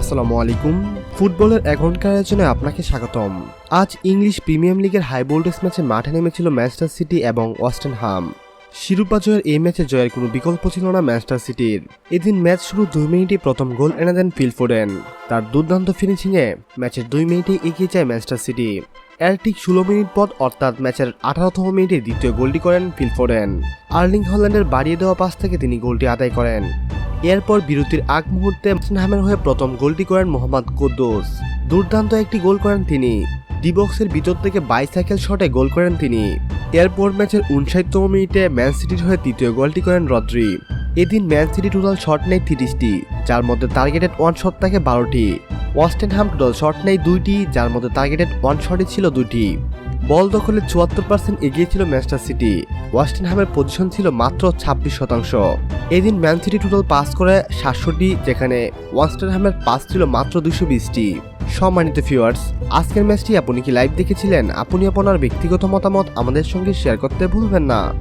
আসসালামু আলাইকুম। ফুটবলের এক ঘণ্টার আয়োজনে আপনাকে স্বাগতম। আজ ইংলিশ প্রিমিয়ার লিগের হাই ভোল্টেজ ম্যাচে মাঠে নেমেছিল ম্যানচেস্টার সিটি এবং ওয়েস্টার্ন হাম। শিরোপা জয়ের এই ম্যাচে জয়ের কোনো বিকল্প ছিল না ম্যানচেস্টার সিটির। এদিন ম্যাচ শুরু দুই মিনিটে প্রথম গোল এনে দেন ফিল ফোডেন তার দুর্দান্ত ফিনিশিংয়ে ম্যাচের দুই মিনিটে এগিয়ে যায় ম্যানচেস্টার সিটি। এর ঠিক ষোলো মিনিট পর অর্থাৎ ম্যাচের আঠারোতম মিনিটে দ্বিতীয় গোলটি করেন ফিল ফোডেন আর্লিং হল্যান্ডের বাড়িয়ে দেওয়া পাস থেকে তিনি গোলটি আদায় করেন। এরপর বিরতির আগ মুহূর্তে হামের হয়ে প্রথম গোলটি করেন মোহাম্মদ কুদ্দুস। দুর্দান্ত একটি গোল করেন তিনি। ডিবক্সের ভিতর থেকে বাইসাইকেল শটে গোল করেন তিনি। এরপর ম্যাচের উনষাটতম মিনিটে ম্যান সিটির হয়ে তৃতীয় গোলটি করেন রদ্রি। এদিন ম্যান সিটি টোটাল শট নেয় তিরিশটি, যার মধ্যে টার্গেটেড ওয়ান শট থাকে বারোটি। ওয়াস্টেনহাম টোটাল শট নেয় দুইটি, যার মধ্যে টার্গেটেড ওয়ান শটই ছিল দুটি বল দখলে চুয়াত্তর পার্সেন্ট এগিয়ে ছিল ম্যানচেস্টার সিটি। ওয়াস্টেনহামের পজিশন ছিল মাত্র ছাব্বিশ শতাংশ। এদিন ম্যান সিটি টোটাল পাস করে সাতষট্টি, যেখানে ওয়াস্টেনহামের পাস ছিল মাত্র দুশো বিশটি। সম্মানিত ভিউয়ার্স আজকের ম্যাচটি আপনি কি লাইভ দেখেছিলেন? আপনি, আপনার ব্যক্তিগত মতামত আমাদের সঙ্গে শেয়ার করতে ভুলবেন না।